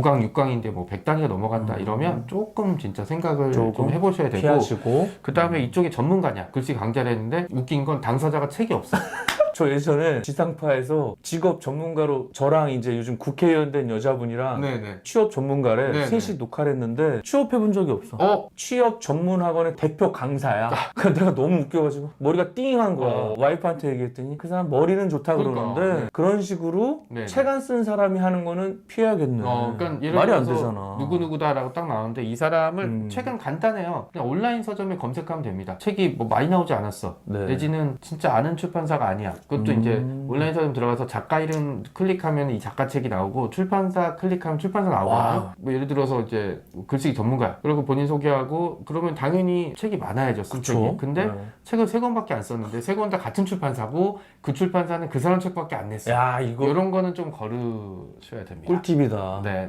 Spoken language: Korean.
5강, 6강인데 뭐 100단위가 넘어간다 음. 이러면 조금 진짜 생각을 조금 좀 해보셔야 되고 피하시고. 그 다음에 이쪽이 전문가냐? 글씨 강좌를 했는데 웃긴 건 당사자가 책이 없어 저 예전에 지상파에서 직업 전문가로 저랑 이제 요즘 국회의원 된 여자분이랑 네네 취업 전문가래 네네. 셋이 녹화를 했는데 취업해본 적이 없어 어? 취업 전문 학원의 대표 강사야. 그래서 내가 너무 웃겨가지고 머리가 띵한 거야. 어. 와이프한테 얘기했더니 그 사람 머리는 좋다 그러니까. 그러는데 네. 그런 식으로 네. 책 안 쓴 사람이 하는 거는 피해야겠네. 어, 그러니까 예를 말이 안 되잖아. 누구 누구다라고 딱 나오는데 이 사람을 음. 책은 간단해요. 그냥 온라인 서점에 검색하면 됩니다. 책이 뭐 많이 나오지 않았어. 네. 내지는 진짜 아는 출판사가 아니야. 그것도 음. 이제 온라인 서점 들어가서 작가 이름 클릭하면 이 작가 책이 나오고 출판사 클릭하면 출판사 나오거든요. 와. 뭐 예를 들어서 이제 글쓰기 전문가. 그리고 본인 소개하고 그러면 당연히 책이 많아야죠. 쓴 그쵸? 책이. 근데 네. 책을 세 권밖에 안 썼는데 세 권 다 같은 출판사고 그 출판사는 그 사람 책밖에 안 냈어. 야 이거 이런 거는 좀 거르셔야 됩니다. 꿀팁이다. 네.